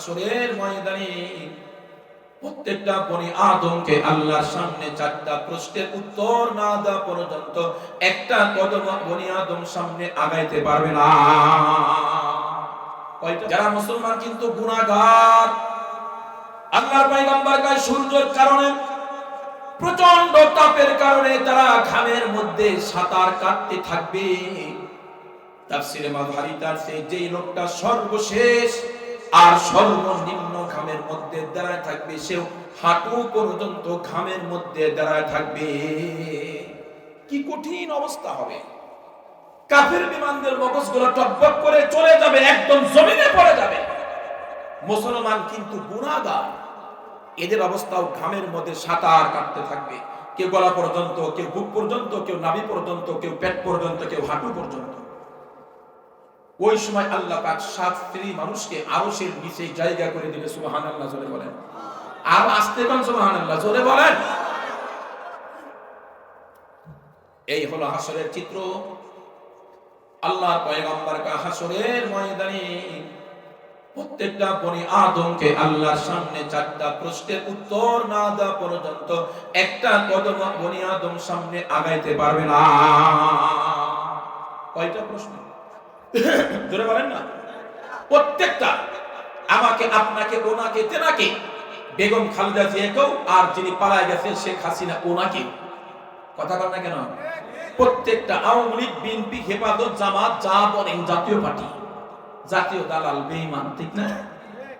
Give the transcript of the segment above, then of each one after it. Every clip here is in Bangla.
হাসরের ময়দানে প্রত্যেকটা বনি আদমকে আল্লাহর সামনে চারটা প্রশ্নের উত্তর না দেওয়া পর্যন্ত একটা কদম বনি আদম সামনে আগাইতে পারবে না। যারা মুসলমান কিন্তু গুনাহগার। আল্লাহর পয়গম্বর কয়, সূর্যের কারণে প্রচণ্ড তাপের কারণে তারা ঘামের মধ্যে সাঁতার কাটতে থাকবে। তার সে যেই লোকটা সর্বশেষ আর সর্বনিম্ন ঘামের মধ্যে দাঁড়ায় থাকবে সেও হাঁটু পর্যন্ত ঘামের মধ্যে দাঁড়ায় থাকবে। কি কঠিন অবস্থা হবে। কাফের বিমানদের মগজগুলো টকবক করে চলে যাবে, একদম জমিনে পড়ে যাবে। মুসলমান কিন্তু গুণাগার। এদের অবস্থাও ঘামের মধ্যে সাঁতার কাটতে থাকবে। কেউ গলা পর্যন্ত, কেউ বুক পর্যন্ত, কেউ নাভি পর্যন্ত, কেউ পেট পর্যন্ত, কেউ হাঁটু পর্যন্ত। ওই সময় আল্লাহ পাক সাত স্ত্রী মানুষকে আরশের নিচে জায়গা করে দিবে, সুবহানাল্লাহ, জোরে বলেন। আর আসতে কোন সুবহানাল্লাহ, জোরে বলেন। এই হলো হাসরের চিত্র। আল্লাহর পয়গম্বর কা হাসরের ময়দানে প্রত্যেকটা বনি আদমকে আল্লাহর সামনে চারটা প্রশ্নের উত্তর না দেওয়া পর্যন্ত একটা কদম বনি আদম সামনে আগাইতে পারবে না। কয়টা প্রশ্ন? জোরে বলেন না। প্রত্যেকটা আমাকে, আপনাকে, ওনাকে, তেনাকে, বেগম খালেদা জিয়াকেও আর যিনি পালায় গেছেন শেখ হাসিনা, ওনাকে। কথা বল না কেন? প্রত্যেকটা আওয়ামী লীগ, বিএনপি, হেফাজত, জামাত, যা বলেন, জাতীয় পার্টি। জাতীয় দালাল বেঈমান, ঠিক না?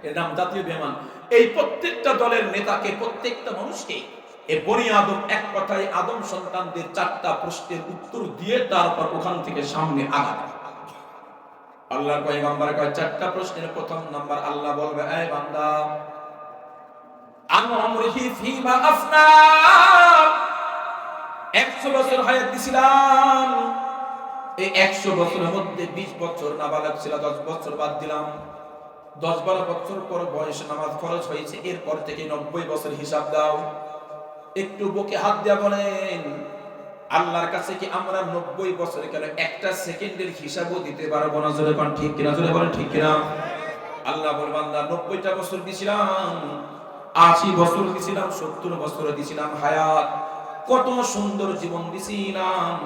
এর নাম জাতীয় বেঈমান। এই প্রত্যেকটা দলের নেতাকে, প্রত্যেকটা মানুষকে এ বনি আদম এক কথায় আদম সন্তানদের চারটা প্রশ্নের উত্তর দিয়ে তারপর ওখান থেকে সামনে আগাবে আল্লাহর পয়গম্বর কয় চারটা প্রশ্নের প্রথম নাম্বার আল্লাহ বলবে, এই বান্দা আন আমরিহি ফিমা আফনা। 100 বছর হায়াত দিছিলাম। এই 100 বছরের মধ্যে 20 বছর নাবালক ছিল 10 বছর বাদ দিলাম। 10 12 বছর পর বয়সে নামাজ খরচ হয়েছে, এরপর থেকে 90 বছর হিসাব দাও। একটু বুকে হাত দেয়া বলেন আল্লাহর কাছে কি আমরা নব্বই বছরে কেন একটা সেকেন্ডের হিসাবও দিতে পারব না? জোরে পান ঠিক কিনা? জোরে বলেন, ঠিক কিনা? আল্লাহ বল বান্দা, নব্বইটা বছর দিছিলাম, আশি বছর দিছিলাম, সত্তর বছর দিছিলাম, হায়াত। কত সুন্দর জীবন দিছিলাম।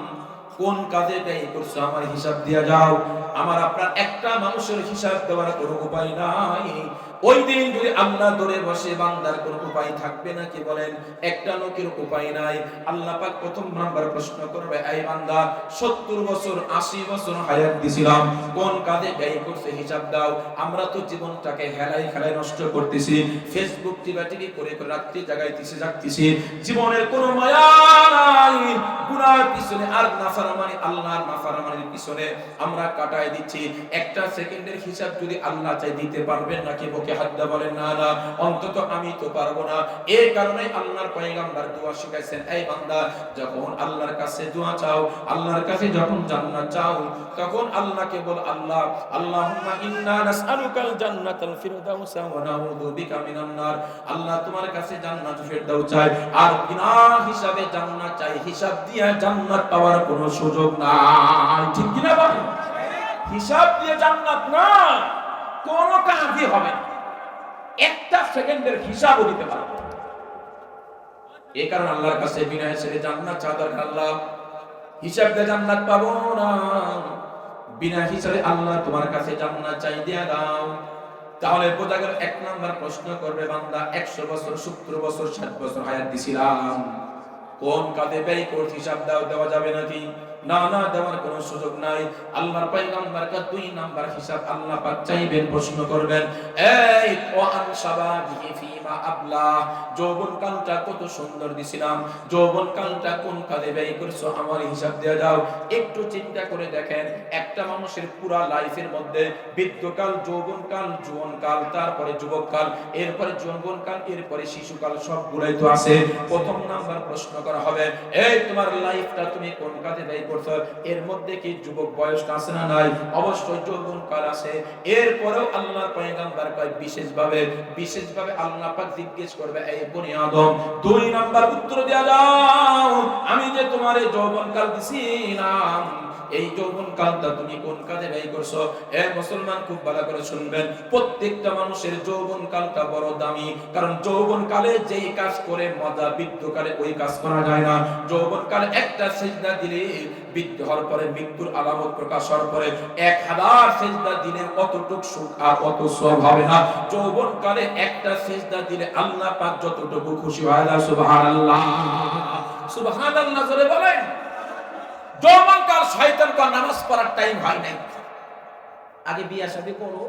কোন কাজে ব্যয় করছ? আমার হিসাব দিয়া যাও। আমার আপনার একটা মানুষের হিসাব দেওয়ার কোনো উপায় নাই। ওই দিন যদি আল্লাহ ধরে বসে বান্দার কোনো উপায় থাকবে না, কি বলেন? একটা লোকের উপায় নাই। আল্লাহ পাক প্রথম নাম্বার প্রশ্ন করবে এই বান্দা 70 বছর 80 বছর হায়াত দিছিলাম। কোন কাজে ব্যয় করছে? হিসাব দাও। আমরা তো জীবনটাকে হেলাই খেলাই নষ্ট করতেছি। ফেসবুক টিপাটিপি করে করে রাত্রি জাগাইতেছি, জাগতেছি। জীবনের কোনো মায়া নাই। পিছনে আর নাফরমানি, আল্লাহর নাফরমানির পিছনে আমরা কাটায় দিচ্ছি। একটা সেকেন্ডের হিসাব যদি আল্লাহ চাই দিতে পারবেন নাকি বকে হাদ্দা বলেন, না না, অন্তত আমি তো পারব না। এই কারণে আল্লাহর পয়গাম্বার দোয়া শিখাইছেন, এই বান্দা, যখন আল্লাহর কাছে দোয়া চাও, আল্লাহর কাছে যখন জান্নাত চাও, তখন আল্লাহকে বল, আল্লাহ, আল্লাহুম্মা ইন্না নাসআলুকাল জান্নাতাল ফিরদাউসা ওয়া নাউযু বিকা মিনান নার। আল্লাহ তোমার কাছে জান্নাত ফিরদাউস চাই আর বিনা হিসাবে জান্নাত চাই, হিসাব দিয়ে জান্নাত পাওয়ার কোনো সুযোগ নাই। ঠিক কি না বলেন? হিসাব দিয়ে জান্নাত না কোন কাজই হবে একটা সেকেন্ডের হিসাবও দিতে পারব। এই কারণে আল্লাহর কাছে বিনা হিসেবে জান্নাত চাওয়া দরকার আল্লাহ, হিসাব দিয়ে জান্নাত পাবো না। বিনা হিসাবে আল্লাহ তোমার কাছে জান্নাত চাই, দিয়া দাও। তাহলে বোঝা গেল, এক নাম্বার প্রশ্ন করবে বান্দা, একশো বছর, সত্তর বছর, ষাট বছর হায়াত দিছিলাম। কোন কাজে ব্যয় করছি হিসাব দাও দেওয়া যাবে নাকি? না না দেওয়ার কোনো সুযোগ নাই। আল্লাহর পয়গম্বর কা দুই নাম্বার হিসাব আল্লাহ পাক চাইবেন, প্রশ্ন করবেন, এই ওয়ান শাবাবিহি ফিমা আবলা যৌবন কালটা কত সুন্দর দিছিলাম যৌবন কালটা কোন কাজে ব্যয় করছ আমার হিসাব একটু চিন্তা করে দেখেন, একটা মানুষের পুরা লাইফের মধ্যে বৃদ্ধকাল, যৌবনকাল যৌবনকাল, তারপরে যুবককাল, এরপরে যৌবনকাল, এরপরে শিশুকাল তো আছে। প্রথম নাম্বার প্রশ্ন করা হবে, এই তোমার লাইফটা তুমি কোন কাজে ব্যয় করছ এর মধ্যে কি যুবক বয়সটা আছে না নাই? অবশ্যই যৌবনকাল আছে। এরপরেও আল্লাহর পয়গাম্বার কয়, বিশেষভাবে বিশেষভাবে আল্লাহ পাক জিজ্ঞেস করবে, এই বনি আদম, দুই নাম্বার উত্তর দেয়া দাও, আমি যে তোমার এই দিছি দিছিলাম এই যৌবন কালটা তুমি কোন কাজে ব্যয় করছ? এ মুসলমান, খুব ভালো করে শুনবেন। প্রত্যেকটা মানুষের যৌবন কালটা বড় দামি। কারণ যৌবন কালে যেই কাজ করে, মজা বৃদ্ধ কালে ওই কাজ করা যায় না। যৌবন কালে একটা সেজদা দিলে বৃদ্ধ হওয়ার পরে, মৃত্যুর আলামত প্রকাশ হওয়ার পরে এক হাজার সেজদা দিলে কতটুক সুখ আর কত সব হবে না। যৌবন কালে একটা সেজদা দিলে আল্লাহ পাক যতটুকু খুশি হয় না, সুবহানাল্লাহ। সুবহানাল্লাহ বলেন। যৌবন কাল শয়তান কাল নামাজ পড়ার টাইম হয় নাই। আগে বিয়া শাদী করো,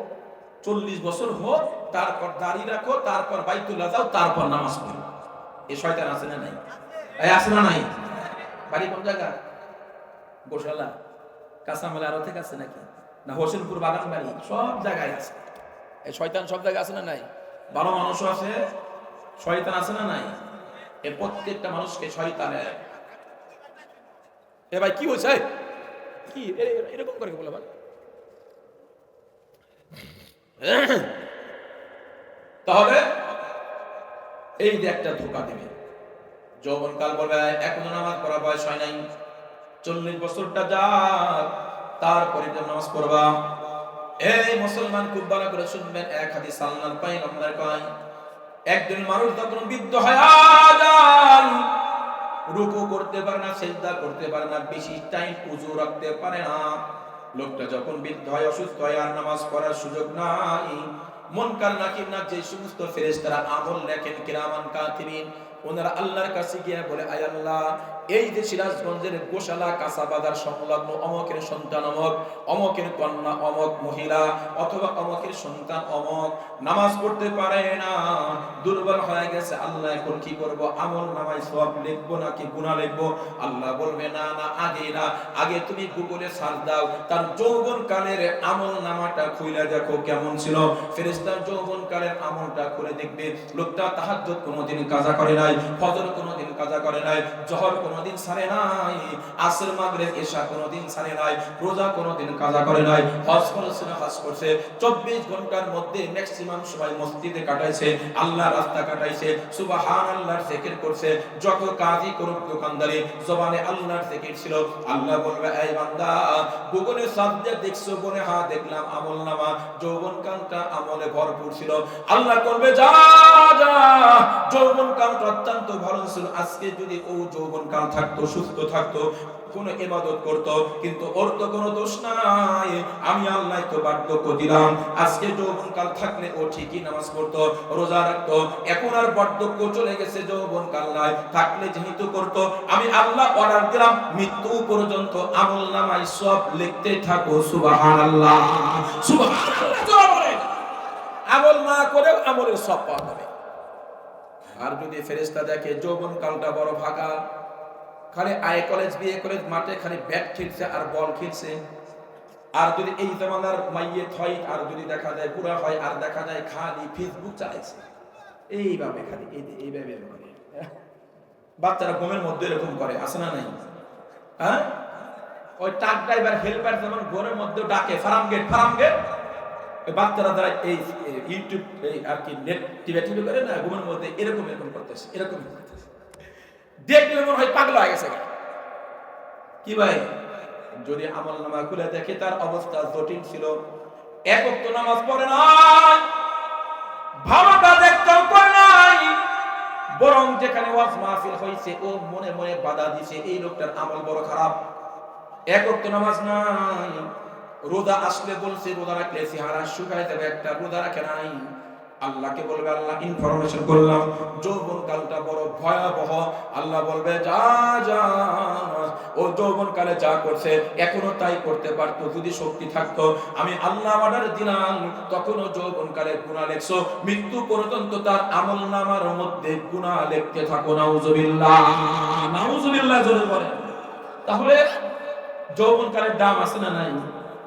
চল্লিশ বছর হোক, তারপর দাড়ি রাখো, তারপর বাইতুল্লাহ যাও, তারপর নামাজ পড়ো। এই শয়তান আছে না নাই? এই আছে না নাই? বাড়ি কোন জায়গা? গোশালা। কাঁচামালা আরও থেকে আছে নাকি? না হোসেনপুর বাগান বাড়ি? সব জায়গায় আছে। এই শয়তান সব জায়গায় আছে না নাই? ভালো মানুষও আছে। শয়তান আছে না নাই? এ প্রত্যেকটা মানুষকে শয়তানের এ ভাই, কি হয়েছে কি? এরকম করে বলে, ভাই। তাহলে, এই যে একটা ধোকা দিবে। যৌবনকাল বলবে, এখনও নামাজ পড়া বয়স হয় নাই। চল্লিশ বছরটা যাক তারপরে নামাজ পড়বা। এই মুসলমান খুব ভালো করে শুনবেন, এক পাই নম্বর কয়, একজন মানুষ যখন বৃদ্ধ হয় যায় রুকু করতে পারে না, সেজদা করতে পারে না বেশি টাইম উজু রাখতে পারে না। লোকটা যখন বৃদ্ধ হয়, অসুস্থ হয়, আর নামাজ পড়ার সুযোগ নাই মন কার নাকি না, যে সমস্ত ফেরেশতারা আমল লেখেন, কিরামান কাতিবিন ওনারা আল্লাহর কাছে গিয়ে বলে, আয় আল্লাহ, এই যে সিরাজগঞ্জের গোশালা কাঁচা বাজার সংলগ্ন অমকের সন্তান অমক, অমকের কন্যা অমক মহিলা অথবা অমকের সন্তান অমক নামাজ পড়তে পারে না, দুর্বল হয়ে গেছে, আল্লাহ এখন কি করব? আমল নামায় সব লিখব নাকি গুণা লিখব? আল্লাহ বলবে, না না, আগে না, আগে তুমি গুগলে সার্চ দাও, তার যৌবন কালের আমল নামাটা খুলে দেখো কেমন ছিল। ফেরেস্তার যৌবন কালের আমলটা খুলে দেখবে, লোকটা তাহাজ্জুদ কোনোদিন কাজা করে নাই। ফজর কাজা করে নাই, জহর নাই, আসর, মাগরিব এশা নাই, রোজা কাজা করে নাই, হজ না হজ করছে 24 ঘণ্টার মধ্যে ম্যাক্সিমাম সময় মসজিদে কাটাইছে, আল্লাহ রাস্তা কাটাইছে সুবহানাল্লাহর জিকির করছে, যত কাজই করুক দোকানদারি, জবানে আল্লাহর ছিল, আল্লাহ বলবে, এই বান্দা দেখছ বলে হ্যাঁ দেখলাম আমল নামা যৌবন আমলে ভরপুর ছিল। আল্লাহ করবে যা যা। যৌবন কালটা অত্যন্ত ভালো ছিল। আজকে যদি ও যৌবন কাল থাকতো, সুস্থ থাকতো ইবাদত করত, কিন্তু ওর তো কোনো দোষ নাই। আমি আল্লাহ তো বার্ধক্য দিলাম। আজকে যৌবন কাল থাকলে ও ঠিকই নামাজ পড়তো, রোজা এখন আর বার্ধক্য চলে গেছে যৌবন কাল নাই। থাকলে যেহেতু করতো, আমি আল্লাহ অর্ডার দিলাম, মৃত্যু পর্যন্ত আমল নামাই সব লিখতে থাকো, সুবহানাল্লাহ। আমল না করেও আমলের সব পাওয়া যাবে। আর যদি ফেরেস্তা দেখে, যৌবন কালটা বড় ফাঁকা খালি আই কলেজ বিয়ে কলেজ, মাঠে খালি ব্যাট খেলছে আর বল খেলছে, আর যদি এই জমানার মাইয়ে হয়, আর যদি দেখা যায় বুড়া হয়, আর দেখা যায় খালি ফেসবুক চালাইছে, এইভাবে খালি এইভাবে করে। বাচ্চারা ঘুমের মধ্যে এরকম করে আসে না নাই? হ্যাঁ? ওই ট্রাক ড্রাইভার হেল্পার যেমন ঘরের মধ্যে ডাকে, ফার্ম গেট ফার্ম গেট বাচ্চারা যারা এই ইউটিউব এই আর কি নেট টিভি টিভি করে না, ঘুমের মধ্যে এরকম এরকম করতেছে এরকম দেখলে মনে হয় পাগল হয়ে গেছে কি ভাই? যদি আমল নামা খুলে দেখে তার অবস্থা জটিল ছিল একক তো নামাজ পড়ে নাই ভালো নাই, বরং যেখানে ওয়াজ মাহফিল হয়েছে ও মনে মনে বাধা দিছে, এই লোকটার আমল বড় খারাপ। একক তো নামাজ নাই রোজা আসলে বলছে, রোজা রাখলে চেহারা শুকায় যাবে, একটা রোজা রাখে নাই। আল্লাহকে বলবে, আল্লাহ ইনফরমেশন করলাম, যৌবন কালটা বড় ভয়াবহ। আল্লাহ বলবে, যা যা। ও যৌবন কালে যা করছে, এখনও তাই করতে পারতো, যদি শক্তি থাকতো। আমি আল্লাহ অর্ডার দিলাম, তখনও যৌবন কালে গুণা লেখছো। মৃত্যু পর্যন্ত তার আমল নামার মধ্যে গুণা লেখতে থাকো, নাউজুবিল্লাহ। নাউজুবিল্লাহ জোরে বলে তাহলে যৌবন কালের দাম আছে না নাই?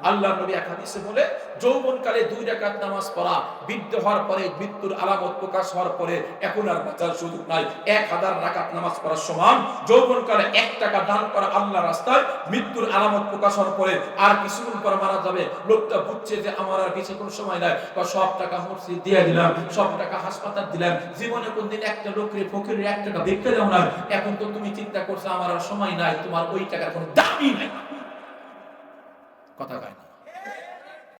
আল্লাহ নবী এক হাদিসে বলে যৌবন কালে দুই রাকাত নামাজ পড়া, বৃদ্ধ হওয়ার পরে মৃত্যুর আলামত প্রকাশ হওয়ার পরে এখন আর বাঁচার সুযোগ নাই। এক হাজার রাকাত নামাজ পড়ার সমান যৌবন কালে এক টাকা দান করা আল্লাহ রাস্তায়, মৃত্যুর আলামত প্রকাশ হওয়ার পরে আর কিছুক্ষণ পর মারা যাবে। লোকটা বুঝছে যে আমার আর বেশি কোনো সময় নাই। বা সব টাকা মসজিদ দিয়ে দিলাম, সব টাকা হাসপাতাল দিলাম। জীবনে কোনদিন একটা লোকের ফকিরের এক টাকা দেখতে দেও না এখন তো তুমি চিন্তা করছ, আমার আর সময় নাই, তোমার ওই টাকার কোনো দামই নাই। 方がいます